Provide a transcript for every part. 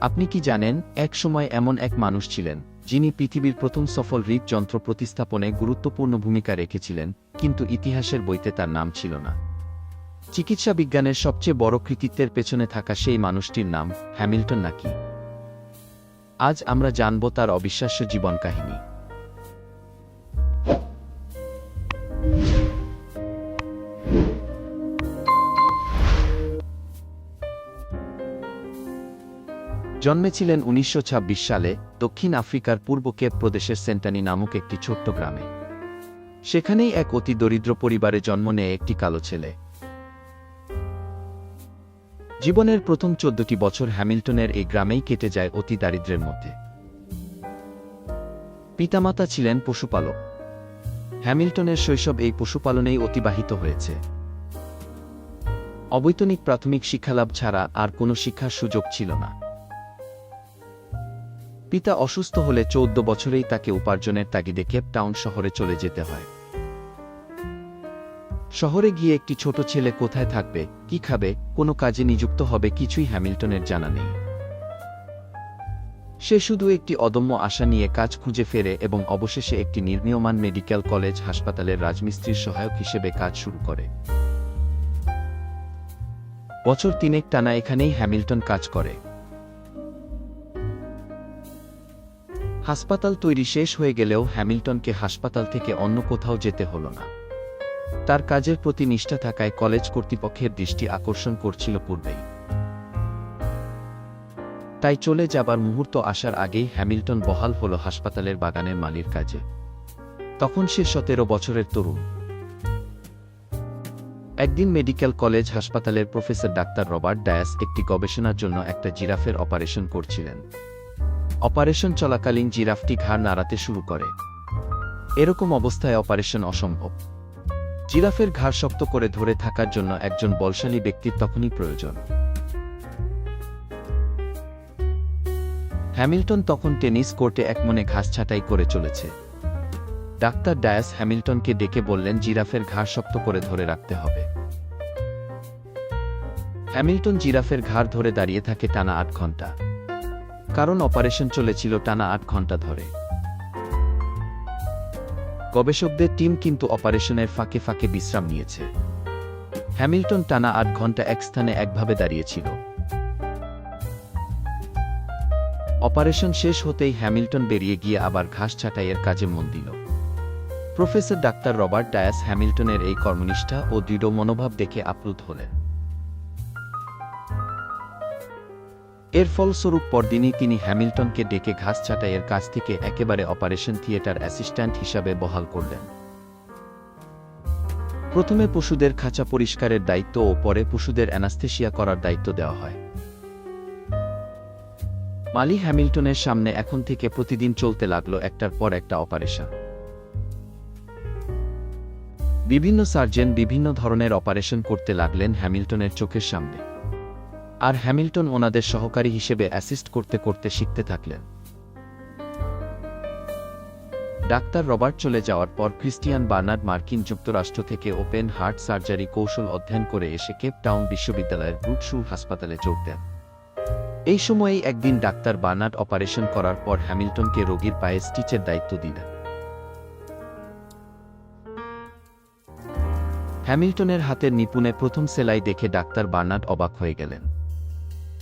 আপনি কি জানেন, এক সময় এমন এক মানুষ ছিলেন, যিনি পৃথিবীর প্রথম সফল হৃদযন্ত্র প্রতিস্থাপনে গুরুত্বপূর্ণ ভূমিকা রেখেছিলেন, কিন্তু ইতিহাসের বইতে তার নাম ছিল না। চিকিৎসা বিজ্ঞানের সবচেয়ে বড় কৃতিত্বের পেছনে থাকা সেই মানুষটির নাম হ্যামিল্টন নাকি? আজ আমরা জানব তার অবিশ্বাস্য জীবন কাহিনী। জন্মেছিলেন উনিশশো ছাব্বিশ সালে দক্ষিণ আফ্রিকার পূর্ব কেপ প্রদেশের সেন্টানি নামক একটি ছোট্ট গ্রামে। সেখানেই এক অতি দরিদ্র পরিবারে জন্ম নেয় একটি কালো ছেলে। জীবনের প্রথম চোদ্দটি বছর হ্যামিল্টনের এই গ্রামেই কেটে যায় অতি দারিদ্র্যের মধ্যে। পিতামাতা ছিলেন পশুপালক। হ্যামিল্টনের শৈশব এই পশুপালনেই অতিবাহিত হয়েছে। অবৈতনিক প্রাথমিক শিক্ষালাভ ছাড়া আর কোনো শিক্ষার সুযোগ ছিল না। পিতা অসুস্থ হলে চৌদ্দ বছরেই তাকে উপার্জনের তাগিদে কেপ টাউন শহরে চলে যেতে হয়। শহরে গিয়ে একটি ছোট ছেলে কোথায় থাকবে, কি খাবে, কোনো কাজে নিযুক্ত হবে কিছুই হ্যামিল্টনের জানা নেই। সে শুধু একটি অদম্য আশা নিয়ে কাজ খুঁজে ফেরে এবং অবশেষে একটি নির্মীয়মান মেডিকেল কলেজ হাসপাতালের রাজমিস্ত্রির সহায়ক হিসেবে কাজ শুরু করে। বছর তিনেক টানা এখানেই হ্যামিল্টন কাজ করে। হাসপাতাল তৈরি শেষ হয়ে গেলেও হ্যামিল্টনকে হাসপাতাল থেকে অন্য কোথাও যেতে হলো না। তার কাজের প্রতি নিষ্ঠা থাকায় কলেজ কর্তৃপক্ষের দৃষ্টি আকর্ষণ করছিল পূর্বেই। তাই চলে যাবার মুহূর্ত আসার আগেই হ্যামিল্টন বহাল হল হাসপাতালের বাগানের মালির কাজে। তখন সে সতেরো বছরের তরুণ। একদিন মেডিকেল কলেজ হাসপাতালের প্রফেসর ডাক্তার রবার্ট ডায়াস একটি গবেষণার জন্য একটা জিরাফের অপারেশন করছিলেন। অপারেশন চলাকালীন জিরাফটি ঘাড় নাড়াতে শুরু করে। এরকম অবস্থায় অপারেশন অসম্ভব। জিরাফের ঘাড় শক্ত করে ধরে থাকার জন্য একজন বলশালী ব্যক্তির তখনই প্রয়োজন। হ্যামিল্টন তখন টেনিস কোর্টে একমনে ঘাস ছাঁটাই করে চলেছে। ডাক্তার ডায়াস হ্যামিল্টনকে ডেকে বললেন, জিরাফের ঘাড় শক্ত করে ধরে রাখতে হবে। হ্যামিল্টন জিরাফের ঘাড় ধরে দাঁড়িয়ে থাকে টানা আট ঘণ্টা। কারণ অপারেশন চলেছিল টানা আট ঘণ্টা ধরে। গবেষকদের টিম কিন্তু অপারেশনের ফাঁকে ফাঁকে বিশ্রাম নিয়েছে। হ্যামিল্টন টানা আট ঘণ্টা এক স্থানে একভাবে দাঁড়িয়েছিল। অপারেশন শেষ হতেই হ্যামিল্টন বেরিয়ে গিয়ে আবার ঘাস ছাঁটাইয়ের কাজে মন দিল। প্রফেসর ডাক্তার রবার্ট ডায়াস হ্যামিল্টনের এই কর্মনিষ্ঠা ও দৃঢ় মনোভাব দেখে আপ্লুত হলেন। এর ফলস্বরূপ পরদিনই তিনি হ্যামিল্টনকে ডেকে ঘাস ছাঁটাইয়ের কাছ থেকে একেবারে অপারেশন থিয়েটার অ্যাসিস্ট্যান্ট হিসাবে বহাল করলেন। প্রথমে পশুদের খাঁচা পরিষ্কারের দায়িত্ব ও পরে পশুদের অ্যানাস্থেশিয়া করার দায়িত্ব দেওয়া হয়। মালি হ্যামিল্টনের সামনে এখন থেকে প্রতিদিন চলতে লাগল একটার পর একটা অপারেশন। বিভিন্ন সার্জন বিভিন্ন ধরনের অপারেশন করতে লাগলেন হ্যামিল্টনের চোখের সামনে। আর হ্যামিল্টন ওনাদের সহকারী হিসেবে অ্যাসিস্ট করতে করতে শিখতে থাকলেন। ডাক্তার রবার্ট চলে যাওয়ার পর ক্রিস্টিয়ান বার্নার্ড মার্কিন যুক্তরাষ্ট্র থেকে ওপেন হার্ট সার্জারি কৌশল অধ্যয়ন করে এসে কেপ টাউন বিশ্ববিদ্যালয়ের রুটশু হাসপাতালে যোগ দেন। এই সময়েই একদিন ডাক্তার বার্নার্ড অপারেশন করার পর হ্যামিল্টনকে রোগীর পায়ে স্টিচের দায়িত্ব দিলেন। হ্যামিল্টনের হাতের নিপুণে প্রথম সেলাই দেখে ডাক্তার বার্নার্ড অবাক হয়ে গেলেন।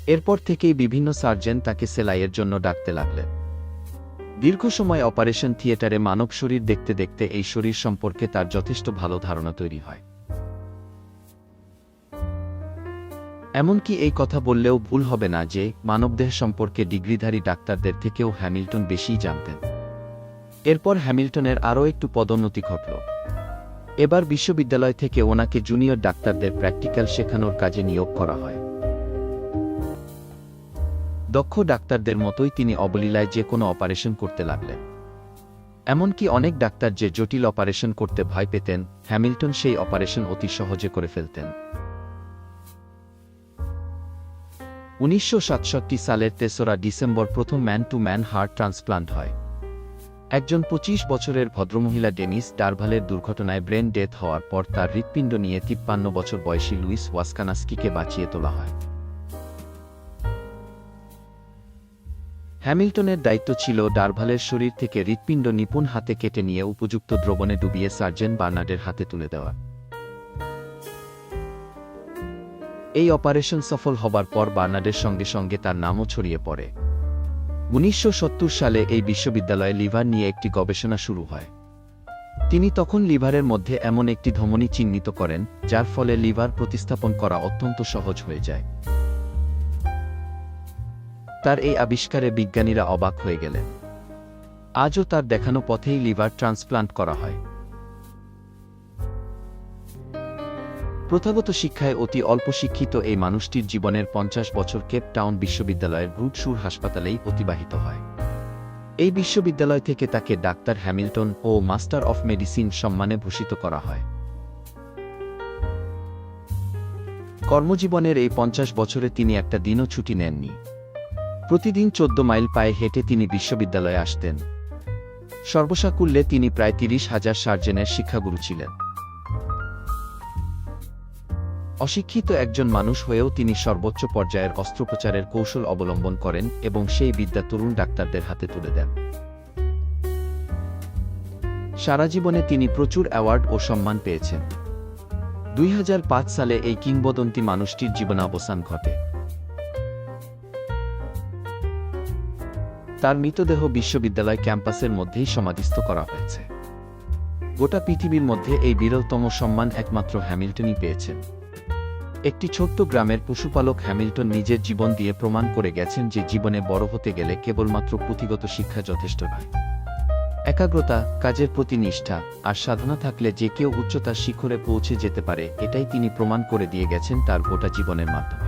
এরপর থেকেই বিভিন্ন সার্জন তাকে সেলাইয়ের জন্য ডাকতে লাগলেন দীর্ঘ সময় অপারেশন থিয়েটারে মানব শরীর দেখতে দেখতে এই শরীর সম্পর্কে তার যথেষ্ট ভালো ধারণা তৈরি হয়। এমনকি এই কথা বললেও ভুল হবে না যে, মানবদেহ সম্পর্কে ডিগ্রিধারী ডাক্তারদের থেকেও হ্যামিল্টন বেশিই জানতেন। এরপর হ্যামিল্টনের আরও একটু পদোন্নতি ঘটল। এবার বিশ্ববিদ্যালয় থেকে ওনাকে জুনিয়র ডাক্তারদের প্র্যাকটিক্যাল শেখানোর কাজে নিয়োগ করা হয়। দক্ষ ডাক্তারদের মতোই তিনি অবলীলায় যে কোনো অপারেশন করতে লাগলেন। এমনকি অনেক ডাক্তার যে জটিল অপারেশন করতে ভয় পেতেন, হ্যামিল্টন সেই অপারেশন অতি সহজে করে ফেলতেন। উনিশশো সাতষট্টি সালের তেসরা ডিসেম্বর প্রথম man to man heart transplant হয়। একজন পঁচিশ বছরের ভদ্রমহিলা ডেনিস ডারভালের দুর্ঘটনায় ব্রেন ডেথ হওয়ার পর তার হৃৎপিণ্ড নিয়ে তিপ্পান্ন বছর বয়সী লুইস ওয়াসকানাস্কিকে বাঁচিয়ে তোলা হয়। হ্যামিল্টনের দায়িত্ব ছিল ডারভালের শরীর থেকে হৃৎপিণ্ড নিপুণ হাতে কেটে নিয়ে উপযুক্ত দ্রবণে ডুবিয়ে সার্জেন্ট বার্নার্ডের হাতে তুলে দেওয়া। এই অপারেশন সফল হবার পর বার্নার্ডের সঙ্গে সঙ্গে তার নামও ছড়িয়ে পড়ে। উনিশশো সত্তর সালে এই বিশ্ববিদ্যালয়ে লিভার নিয়ে একটি গবেষণা শুরু হয়। তিনি তখন লিভারের মধ্যে এমন একটি ধমনী চিহ্নিত করেন, যার ফলে লিভার প্রতিস্থাপন করা অত্যন্ত সহজ হয়ে যায়। তার এই আবিষ্কারে বিজ্ঞানীরা অবাক হয়ে গেলেন। আজও তার দেখানো পথেই লিভার ট্রান্সপ্লান্ট করা হয়। প্রথাগত শিক্ষায় অতি অল্প শিক্ষিত এই মানুষটির জীবনের পঞ্চাশ বছর কেপ টাউন বিশ্ববিদ্যালয়ের ব্রুটশুর হাসপাতালেই অতিবাহিত হয়। এই বিশ্ববিদ্যালয় থেকে তাকে ডাক্তার হ্যামিল্টন ও মাস্টার অফ মেডিসিন সম্মানে ভূষিত করা হয়। কর্মজীবনের এই পঞ্চাশ বছরে তিনি একটা দিনও ছুটি নেননি। প্রতিদিন চোদ্দ মাইল পায়ে হেঁটে তিনি বিশ্ববিদ্যালয়ে আসতেন। সর্বসাকুল্যে তিনি প্রায় তিরিশ হাজার সার্জেনের শিক্ষাগুরু ছিলেন। অশিক্ষিত একজন মানুষ হয়েও তিনি সর্বোচ্চ পর্যায়ের অস্ত্রোপচারের কৌশল অবলম্বন করেন এবং সেই বিদ্যা তরুণ ডাক্তারদের হাতে তুলে দেন। সারা জীবনে তিনি প্রচুর অ্যাওয়ার্ড ও সম্মান পেয়েছেন। দুই হাজার পাঁচ সালে এই কিংবদন্তি মানুষটির জীবনাবসান ঘটে। তার মৃতদেহ বিশ্ববিদ্যালয় ক্যাম্পাসের মধ্যেই সমাধিস্থ করা হয়েছে। গোটা পৃথিবীর মধ্যে এই বিরলতম সম্মান একমাত্র হ্যামিল্টনই পেয়েছেন। একটি ছোট্ট গ্রামের পশুপালক হ্যামিল্টন নিজের জীবন দিয়ে প্রমাণ করে গেছেন যে জীবনে বড় হতে গেলে কেবলমাত্র পুঁথিগত শিক্ষা যথেষ্ট নয়। একাগ্রতা, কাজের প্রতি নিষ্ঠা আর সাধনা থাকলে যে কেউ উচ্চতার শিখরে পৌঁছে যেতে পারে, এটাই তিনি প্রমাণ করে দিয়ে গেছেন তার গোটা জীবনের মাধ্যমে।